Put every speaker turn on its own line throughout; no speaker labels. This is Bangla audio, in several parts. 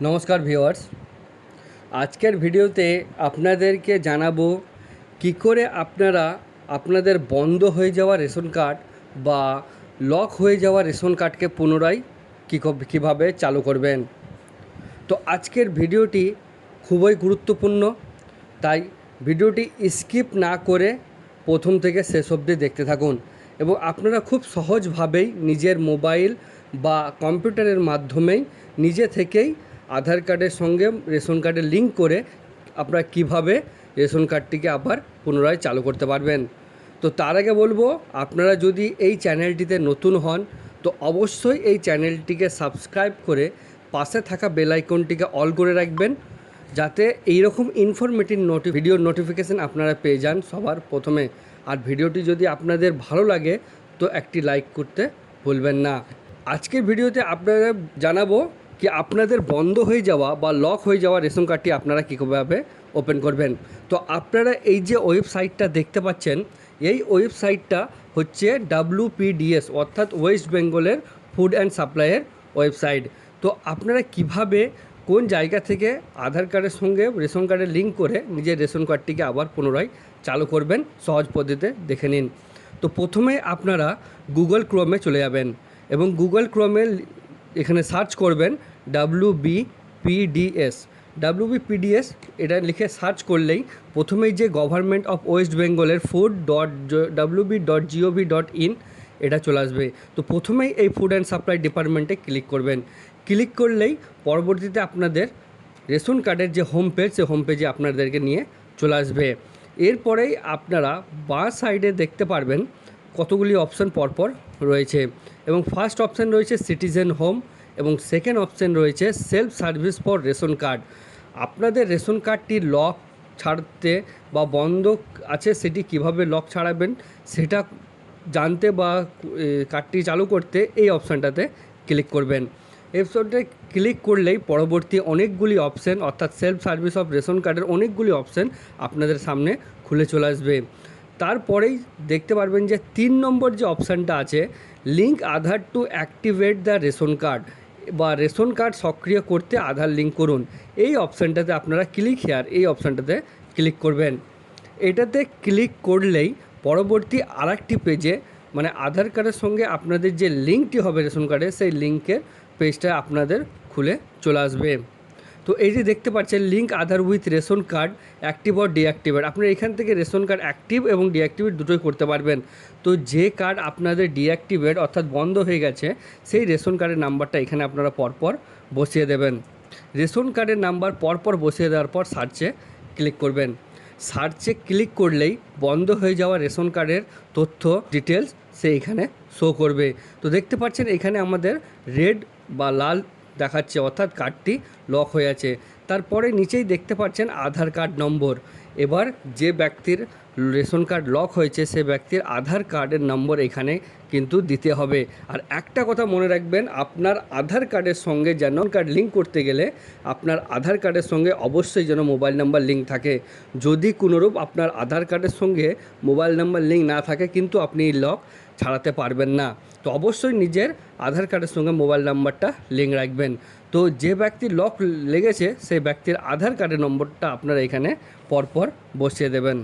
নমস্কার ভিওয়ার্স আজকের ভিডিওতে আপনাদেরকে জানাব কি করে আপনারা আপনাদের বন্ধ হয়ে যাওয়া রেশন কার্ড বা লক হয়ে যাওয়া রেশন কার্ডকে পুনরায় কী কীভাবে চালু করবেন। তো আজকের ভিডিওটি খুবই গুরুত্বপূর্ণ, তাই ভিডিওটি স্কিপ না করে প্রথম থেকে শেষ অবধি দেখতে থাকুন এবং আপনারা খুব সহজভাবেই নিজের মোবাইল বা কম্পিউটারের মাধ্যমেই নিজে থেকেই আধার কার্ডের সঙ্গে রেশন কার্ডের লিঙ্ক করে আপনারা কীভাবে রেশন কার্ডটিকে আবার পুনরায় চালু করতে পারবেন। তো তার আগে বলব, আপনারা যদি এই চ্যানেলটিতে নতুন হন, তো অবশ্যই এই চ্যানেলটিকে সাবস্ক্রাইব করে পাশে থাকা বেল আইকনটিকে অল করে রাখবেন, যাতে এইরকম ইনফরমেটিভ নোটি ভিডিওর নোটিফিকেশান আপনারা পেয়ে যান সবার প্রথমে। আর ভিডিওটি যদি আপনাদের ভালো লাগে, তো একটি লাইক করতে ভুলবেন না। আজকের ভিডিওতে আপনারা জানাব কি আপনাদের বন্ধ হয়ে যাওয়া বা লক হয়ে যাওয়া রেশন কার্ডটি আপনারা কীভাবে ওপেন করবেন? তো আপনারা এই যে ওয়েবসাইটটা দেখতে পাচ্ছেন, এই ওয়েবসাইটটা হচ্ছে ডাব্লুপিডিএস অর্থাৎ ওয়েস্ট বেঙ্গলের ফুড অ্যান্ড সাপ্লাইয়ের ওয়েবসাইট তো আপনারা কীভাবে, কোন জায়গা থেকে আধার কার্ডের সঙ্গে রেশন কার্ডের লিঙ্ক করে নিজের রেশন কার্ডটিকে আবার পুনরায় চালু করবেন, সহজ পদ্ধতিতে দেখে নিন। তো প্রথমে আপনারা গুগল ক্রোমে চলে যাবেন এবং গুগল ক্রোমে এখানে সার্চ করবেন ডাব্লু বি পিডিএস এটা লিখে সার্চ করলেই প্রথমেই যে গভর্নমেন্ট অফ ওয়েস্ট বেঙ্গলের food dot W B dot gov dot in এটা চলে আসবে। তো প্রথমেই এই ফুড অ্যান্ড সাপ্লাই ডিপার্টমেন্টে ক্লিক করবেন। ক্লিক করলেই পরবর্তীতে আপনাদের রেশন কার্ডের যে হোম পেজ সে হোম পেজে আপনাদেরকে নিয়ে চলে আসবে। এরপরেই আপনারা বাঁ সাইডে দেখতে পারবেন কতগুলি অপশান পরপর রয়েছে। এবং ফার্স্ট অপশান রয়েছে সিটিজেন হোম এবং সেকেন্ড অপশান রয়েছে self service for ration card আপনাদের রেশন কার্ডটি লক ছাড়তে বা বন্ধ আছে সেটি কীভাবে লক ছাড়াবেন সেটা জানতে বা কার্ডটি চালু করতে এই অপশানটাতে ক্লিক করবেন। এই ক্লিক করলেই পরবর্তী অনেকগুলি অপশান অর্থাৎ সেলফ সার্ভিস অফ রেশন কার্ডের অনেকগুলি অপশান আপনাদের সামনে খুলে চলে আসবে। তারপরেই দেখতে পারবেন যে তিন নম্বর যে অপশানটা আছে link Aadhaar to activate the ration card বা রেশন কার্ড সক্রিয় করতে আধার লিঙ্ক করুন। এই অপশানটাতে আপনারা ক্লিক হেয়ার এই অপশানটাতে ক্লিক করবেন। এটাতে ক্লিক করলেই পরবর্তী আরেকটি পেজে মানে আধার কার্ডের সঙ্গে আপনাদের যে লিঙ্কটি হবে রেশন কার্ডে সেই লিঙ্কের পেজটা আপনাদের খুলে চলে আসবে। তো এই যে দেখতে পাচ্ছেন link Aadhaar with ration card active or deactivate আপনি এখান থেকে রেশন কার্ড অ্যাক্টিভ এবং ডিঅ্যাক্টিভেট দুটোই করতে পারবেন। তো যে কার্ড আপনাদের ডিঅ্যাক্টিভেট অর্থাৎ বন্ধ হয়ে গেছে, সেই রেশন কার্ডের নাম্বারটা এখানে আপনারা পরপর বসিয়ে দেবেন। রেশন কার্ডের নাম্বার পরপর বসিয়ে দেওয়ার পর সার্চে ক্লিক করবেন। সার্চে ক্লিক করলেই বন্ধ হয়ে যাওয়া রেশন কার্ডের তথ্য ডিটেলস সে এখানে শো করবে। তো দেখতে পাচ্ছেন, এখানে আমাদের রেড বা লাল দেখাচ্ছে, অর্থাৎ কার্ডটি লক হয়ে আছে। তারপরে নিচেই দেখতে পাচ্ছেন আধার কার্ড নম্বর। এবার যে ব্যক্তির রেশন কার্ড লক হয়েছে, সে ব্যক্তির আধার কার্ডের নম্বর এখানে কিন্তু দিতে হবে। আর একটা কথা মনে রাখবেন, আপনার আধার কার্ডের সঙ্গে যেন কার্ড লিঙ্ক করতে গেলে আপনার আধার কার্ডের সঙ্গে অবশ্যই যেন মোবাইল নাম্বার লিঙ্ক থাকে। যদি কোনোরূপ আপনার আধার কার্ডের সঙ্গে মোবাইল নাম্বার লিঙ্ক না থাকে, কিন্তু আপনি লক ছাড়াতে পারবেন না। তো অবশ্যই নিজের আধার কার্ডের সঙ্গে মোবাইল নাম্বারটা লিঙ্ক রাখবেন। তো যে ব্যক্তির লক লেগেছে, সেই ব্যক্তির আধার কার্ডের নম্বরটা আপনারা এখানে পরপর বসিয়ে দেবেন।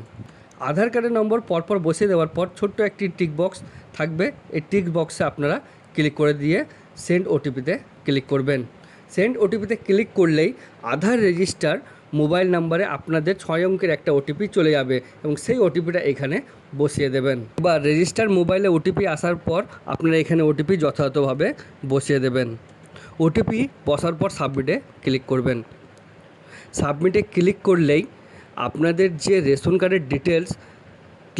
আধার কার্ডের নম্বর পরপর বসিয়ে দেওয়ার পর ছোট্ট একটি টিক বক্স থাকবে। এই টিক বক্সে আপনারা ক্লিক করে দিয়ে সেন্ড ওটিপিতে ক্লিক করবেন। সেন্ড ওটিপিতে ক্লিক করলেই আধার রেজিস্টার মোবাইল নাম্বারে আপনাদের ছয় অঙ্কের একটা ওটিপি চলে যাবে এবং সেই ওটিপিটা এখানে বসিয়ে দেবেন। বা রেজিস্টার মোবাইলে ওটিপি আসার পর আপনারা এখানে ওটিপি যথাযথভাবে বসিয়ে দেবেন। ওটিপি বসার পর সাবমিটে ক্লিক করবেন। সাবমিটে ক্লিক করলেই আপনাদের যে রেশন কার্ডের ডিটেলস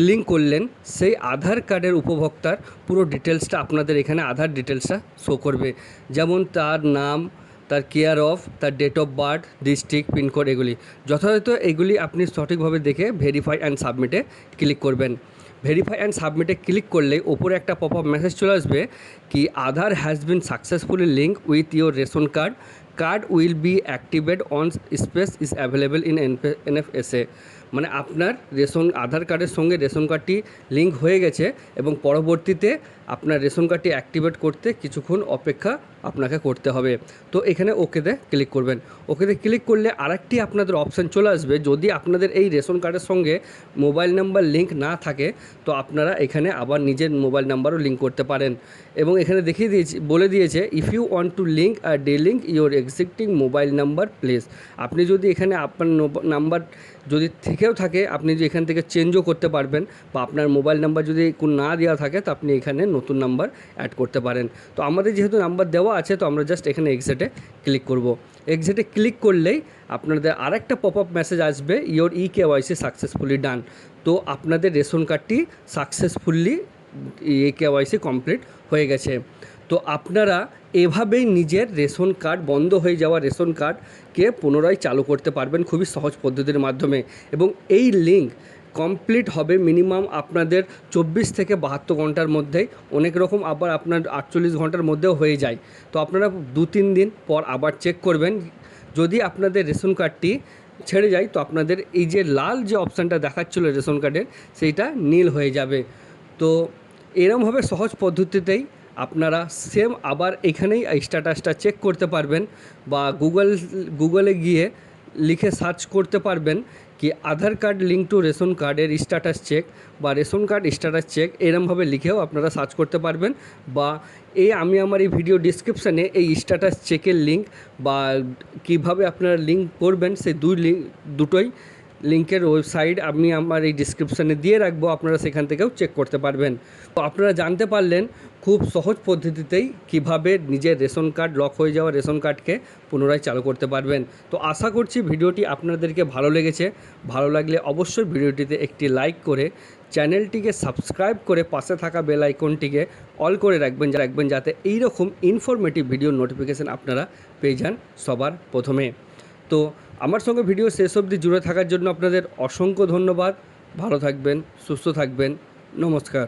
লিঙ্ক করলেন, সেই আধার কার্ডের উপভোক্তার পুরো ডিটেলসটা আপনাদের এখানে আধার ডিটেলসটা শো করবে। যেমন তার নাম তার কেয়ার অফ তার date of birth district pincode এগুলি। যথাযথ এগুলি আপনি সঠিকভাবে দেখে ভেরিফাই অ্যান্ড সাবমিটে ক্লিক করবেন। ভেরিফাই অ্যান্ড সাবমিটে ক্লিক করলে ওপরে একটা পপ আপ মেসেজ চলে আসবে কি, Aadhaar has been successfully link with your ration card card will be activate on space is available in NFSA মানে আপনার রেশন, আধার কার্ডের সঙ্গে রেশন কার্ডটি লিঙ্ক হয়ে গেছে এবং পরবর্তীতে আপনার রেশন কার্ডটি অ্যাক্টিভেট করতে কিছুক্ষণ অপেক্ষা আপনাকে করতে হবে। তো এখানে ওকেতে ক্লিক করবেন। ওকেতে ক্লিক করলে আরেকটি আপনাদের অপশান চলে আসবে। যদি আপনাদের এই রেশন কার্ডের সঙ্গে মোবাইল নাম্বার লিঙ্ক না থাকে, তো আপনারা এখানে আবার নিজের মোবাইল নাম্বারও লিঙ্ক করতে পারেন। এবং এখানে দেখিয়ে দিয়েছি, বলে দিয়েছে if you want to link or delink your existing mobile number please আপনি যদি এখানে আপনার নাম্বার যদি থেকেও থাকে, আপনি যে এখান থেকে চেঞ্জও করতে পারবেন বা আপনার মোবাইল নাম্বার যদি কোন না দেওয়া থাকে, তো আপনি এখানে নতুন নাম্বার অ্যাড করতে পারেন। তো আমাদের যেহেতু নাম্বার দেওয়া আছে, তো আমরা জাস্ট এখানে এক্সেটে ক্লিক করব। এক্সেটে ক্লিক করলেই আপনাদের আরেকটা পপ আপ মেসেজ আসবে your eKYC successfully done তো আপনাদের রেশন কার্ডটি সাকসেসফুলি কে ওয়াইসি কমপ্লিট হয়ে গেছে। তো আপনারা এভাবেই নিজের রেশন কার্ড, বন্ধ হয়ে যাওয়া রেশন কার্ডকে পুনরায় চালু করতে পারবেন খুবই সহজ পদ্ধতির মাধ্যমে। এবং এই লিঙ্ক কমপ্লিট হবে মিনিমাম আপনাদের চব্বিশ থেকে বাহাত্তর ঘণ্টার মধ্যেই। অনেক রকম আবার আপনার আটচল্লিশ ঘণ্টার মধ্যেও হয়ে যায়। তো আপনারা দু তিন দিন পর আবার চেক করবেন। যদি আপনাদের রেশন কার্ডটি ছেড়ে যায়, তো আপনাদের এই যে লাল যে অপশানটা দেখাচ্ছিল রেশন কার্ডের, সেইটা নীল হয়ে যাবে। তো এরমভাবে সহজ পদ্ধতিতেই আপনারা সেম আবার এখানেই স্ট্যাটাসটা চেক করতে পারবেন বা গুগল গুগলে গিয়ে লিখে সার্চ করতে পারবেন কি Aadhaar card link to ration কার্ডের স্ট্যাটাস চেক বা রেশন কার্ড স্ট্যাটাস চেক এরমভাবে লিখেও আপনারা সার্চ করতে পারবেন বা এই আমি আমার এই ভিডিও ডিসক্রিপশানে এই স্ট্যাটাস চেকের লিঙ্ক বা কীভাবে আপনারা লিঙ্ক করবেন সেই দুই লিঙ্ক দুটোই লিঙ্কের ওয়েবসাইট আমি আমার এই ডিসক্রিপশানে দিয়ে রাখব, আপনারা সেখান থেকেও চেক করতে পারবেন। তো আপনারা জানতে পারলেন খুব সহজ পদ্ধতিতেই কীভাবে নিজের রেশন কার্ড লক হয়ে যাওয়া রেশন কার্ডকে পুনরায় চালু করতে পারবেন। তো আশা করছি ভিডিওটি আপনাদেরকে ভালো লেগেছে। ভালো লাগলে অবশ্যই ভিডিওটিতে একটি লাইক করে চ্যানেলটিকে সাবস্ক্রাইব করে পাশে থাকা বেল আইকনটিকে অল করে রাখবেন, যা রাখবেন যাতে এইরকম ইনফরমেটিভ ভিডিও নোটিফিকেশান আপনারা পেয়ে যান সবার প্রথমে। তো আমার সঙ্গে ভিডিও শেষ অবধি জুড়ে থাকার জন্য আপনাদের অসংখ্য ধন্যবাদ। ভালো থাকবেন, সুস্থ থাকবেন। নমস্কার।